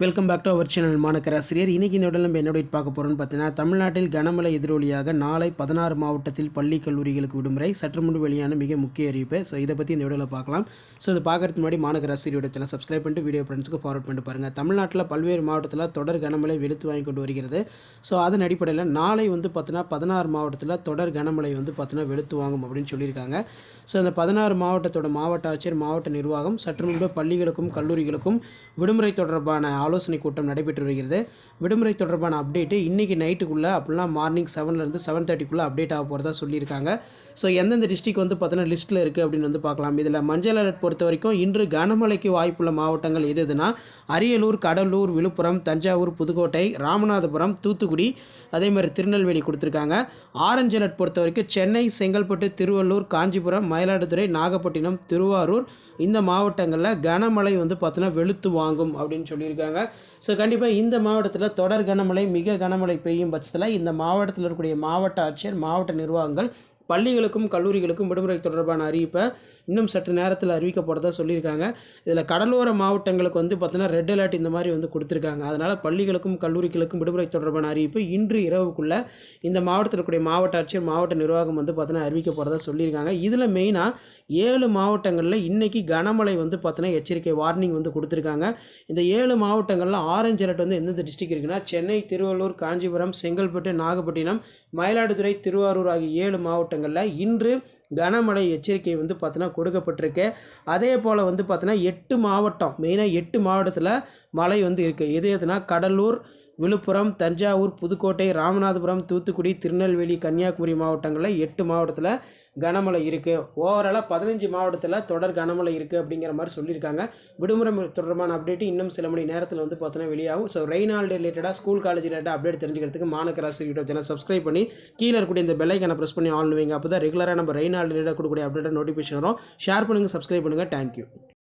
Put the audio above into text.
Welcome back to our channel மாணக்கராசிரியர் இன்றைக்கி இந்த உடல் நம்ம என்ன பார்க்க போகிறோம்னு பார்த்தீங்கன்னா தமிழ்நாட்டில் கனமழை எதிரொலியாக நாளை பதினாறு மாவட்டத்தில் பள்ளி கல்லூரிகளுக்கு விடுமுறை. சற்று முன்பு வெளியான மிக முக்கிய அறிவிப்பு. ஸோ இதை பற்றி இந்த வீடியோவில் பார்க்கலாம். ஸோ இதை பார்க்குறதுக்கு முன்னாடி மாணக்கராசிரியோட சேனல் சப்ஸ்கிரைப் பண்ணிட்டு வீடியோ ஃப்ரெண்ட்ஸுக்கு ஃபார்வர்ட் பண்ணிட்டு பாருங்கள் தமிழ்நாட்டில் பல்வேறு மாவட்டத்தில் தொடர் கனமழை வெளுத்து வாங்கி கொண்டு வருகிறது. ஸோ அதன் அடிப்படையில் நாளை வந்து பார்த்தீங்கன்னா பதினாறு மாவட்டத்தில் தொடர் கனமழை வந்து பார்த்தீங்கன்னா வெளுத்து வாங்கும் அப்படின்னு சொல்லியிருக்காங்க. ஸோ அந்த பதினாறு மாவட்டத்தோட மாவட்ட ஆட்சியர் மாவட்ட நிர்வாகம் சற்று முன்பு பள்ளிகளுக்கும் கல்லூரிகளுக்கும் விடுமுறை தொடர்பான ஆலோசனை கூட்டம் நடைபெற்று வருகிறது. விடுமுறை தொடர்பான அப்டேட்டு இன்றைக்கி நைட்டுக்குள்ளே அப்படிலாம் மார்னிங் செவன்லேருந்து செவன் தேர்ட்டிக்குள்ளே அப்டேட் ஆக போகிறதா சொல்லியிருக்காங்க. ஸோ எந்தெந்த டிஸ்ட்ரிக் வந்து பார்த்தோன்னா லிஸ்ட்டில் இருக்குது அப்படின்னு வந்து பார்க்கலாம். இதில் மஞ்சள் அலர்ட் பொறுத்த வரைக்கும் இன்று கனமழைக்கு வாய்ப்புள்ள மாவட்டங்கள் எது எதுனா அரியலூர் கடலூர் விழுப்புரம் தஞ்சாவூர் புதுக்கோட்டை ராமநாதபுரம் தூத்துக்குடி அதே மாதிரி திருநெல்வேலி கொடுத்துருக்காங்க. ஆரஞ்சு அலர்ட் பொறுத்த வரைக்கும் சென்னை செங்கல்பட்டு திருவள்ளூர் காஞ்சிபுரம் மயிலாடுதுறை நாகப்பட்டினம் திருவாரூர் இந்த மாவட்டங்களில் கனமழை வந்து பார்த்தோன்னா வெளுத்து வாங்கும் அப்படின்னு சொல்லியிருக்காங்க. ஸோ கண்டிப்பாக இந்த மாவட்டத்தில் தொடர் கனமழை மிக கனமழை பெய்யும் பட்சத்தில் இந்த மாவட்டத்தில் இருக்கக்கூடிய மாவட்ட ஆட்சியர் மாவட்ட நிர்வாகங்கள் பள்ளிகளுக்கும் கல்லூரிகளுக்கும் விடுமுறை தொடர்பான அறிவிப்பை இன்னும் சற்று நேரத்தில் அறிவிக்க போகிறதா சொல்லியிருக்காங்க. இதில் கடலோர மாவட்டங்களுக்கு வந்து பார்த்தீங்கன்னா ரெட் அலர்ட் இந்த மாதிரி வந்து கொடுத்துருக்காங்க. அதனால் பள்ளிகளுக்கும் கல்லூரிகளுக்கும் விடுமுறை தொடர்பான அறிவிப்பு இன்று இரவுக்குள்ளே இந்த மாவட்டத்தில் இருக்கக்கூடிய மாவட்ட ஆட்சியர் மாவட்ட நிர்வாகம் வந்து பார்த்தீங்கன்னா அறிவிக்க போகிறதா சொல்லியிருக்காங்க. இதில் மெயினாக ஏழு மாவட்டங்களில் இன்றைக்கி கனமழை வந்து பார்த்தீங்கன்னா எச்சரிக்கை வார்னிங் வந்து கொடுத்துருக்காங்க. இந்த ஏழு மாவட்டங்களில் ஆரஞ்சு அலர்ட் வந்து எந்தெந்த டிஸ்ட்ரிக் இருக்குன்னா சென்னை திருவள்ளூர் காஞ்சிபுரம் செங்கல்பட்டு நாகப்பட்டினம் மயிலாடுதுறை திருவாரூர் ஆகிய ஏழு மாவட்டங்களில் இன்று கனமழை எச்சரிக்கை வந்து பார்த்தோன்னா கொடுக்கப்பட்டிருக்கு. அதே போல் வந்து பார்த்தோன்னா எட்டு மாவட்டம் மெயினாக எட்டு மாவட்டத்தில் மழை வந்து இருக்குது எது எதுனா கடலூர் விழுப்புரம் தஞ்சாவூர் புதுக்கோட்டை ராமநாதபுரம் தூத்துக்குடி திருநெல்வேலி கன்னியாகுமரி மாவட்டங்களில் எட்டு மாவட்டத்தில் கனமழை இருக்குது ஓவராலாக பதினஞ்சு மாவட்டத்தில் தொடர் கனமழை இருக்குது அப்படிங்கிற மாதிரி சொல்லியிருக்காங்க. விடுமுறை தொடர்பான அப்டேட்டு இன்னும் சில மணி நேரத்தில் வந்து பார்த்தோன்னா வெளியாகும். ஸோ ரெயின் ஹாலிடே ரிலேட்டடாக ஸ்கூல் காலேஜ் ரிலேட்டடாக அப்டேட் தெரிஞ்சுக்கிறதுக்கு மாநகராசி யூடியூப் சேனல் சப்ஸ்கிரைப் பண்ணி கீழே இருக்கக்கூடிய இந்த பெல்லைக்கான ப்ரெஸ் பண்ணி ஆன் வைங்க. அப்போ தான் ரெகுலராக நம்ம ரெயின் ஹாலிடே கொடுக்கக்கூடிய அப்டேட்டாக நோட்டிஃபிகேஷன் வரும். ஷேர் பண்ணுங்கள் சப்ஸ்கிரைப் பண்ணுங்கள் தேங்க்யூ